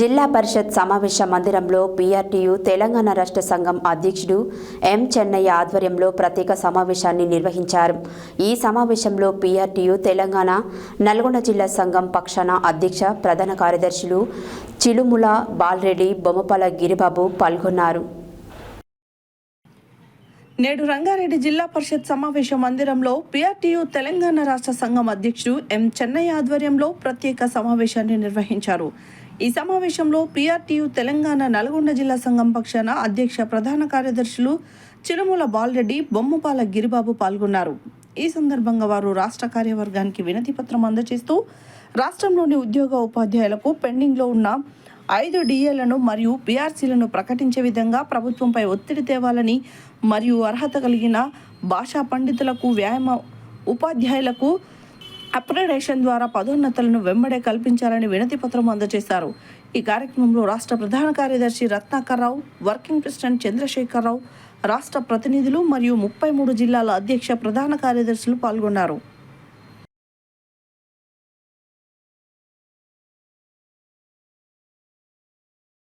జిల్లా పరిషత్ సమావేశ మందిరంలో పీఆర్టీయూ తెలంగాణ రాష్ట్ర సంఘం అధ్యక్షుడు ఎం చెన్నయ్య ఆధ్వర్యంలో ప్రత్యేక సమావేశాన్ని నిర్వహించారు. ఈ సమావేశంలో పీఆర్టీయూ తెలంగాణ నల్గొండ జిల్లా సంఘం పక్షాన అధ్యక్ష ప్రధాన కార్యదర్శులు చిలుముల బాలరెడ్డి బొమ్మపల గిరిబాబు పాల్గొన్నారు. నేడు రంగారెడ్డి జిల్లా పరిషత్ సమావేశ మందిరంలో పిఆర్టీయు తెలంగాణ రాష్ట్ర సంఘం అధ్యక్షుడు ఎం చెన్నయ్య ఆధ్వర్యంలో ప్రత్యేక సమావేశాన్ని నిర్వహించారు. ఈ సమావేశంలో పిఆర్టీయు తెలంగాణ నల్గొండ జిల్లా సంఘం పక్షాన అధ్యక్ష ప్రధాన కార్యదర్శులు చిరుమూల బాలరెడ్డి బొమ్మపాల గిరిబాబు పాల్గొన్నారు. ఈ సందర్భంగా వారు రాష్ట్ర కార్యవర్గానికి వినతి పత్రం అందజేస్తూ రాష్ట్రంలోని ఉద్యోగ ఉపాధ్యాయులకు పెండింగ్లో ఉన్న ఐదు డిఏలను మరియు పీఆర్సీలను ప్రకటించే విధంగా ప్రభుత్వంపై ఒత్తిడి తేవాలని మరియు అర్హత కలిగిన భాషా పండితులకు వ్యాయామ ఉపాధ్యాయులకు అప్గ్రేడేషన్ ద్వారా పదోన్నతులను వెంబడే కల్పించాలని వినతి పత్రం అందజేశారు. ఈ కార్యక్రమంలో రాష్ట్ర ప్రధాన కార్యదర్శి రత్నాకర్రావు వర్కింగ్ ప్రెసిడెంట్ చంద్రశేఖరరావు రాష్ట్ర ప్రతినిధులు మరియు ముప్పై మూడు జిల్లాల అధ్యక్ష ప్రధాన కార్యదర్శులు పాల్గొన్నారు.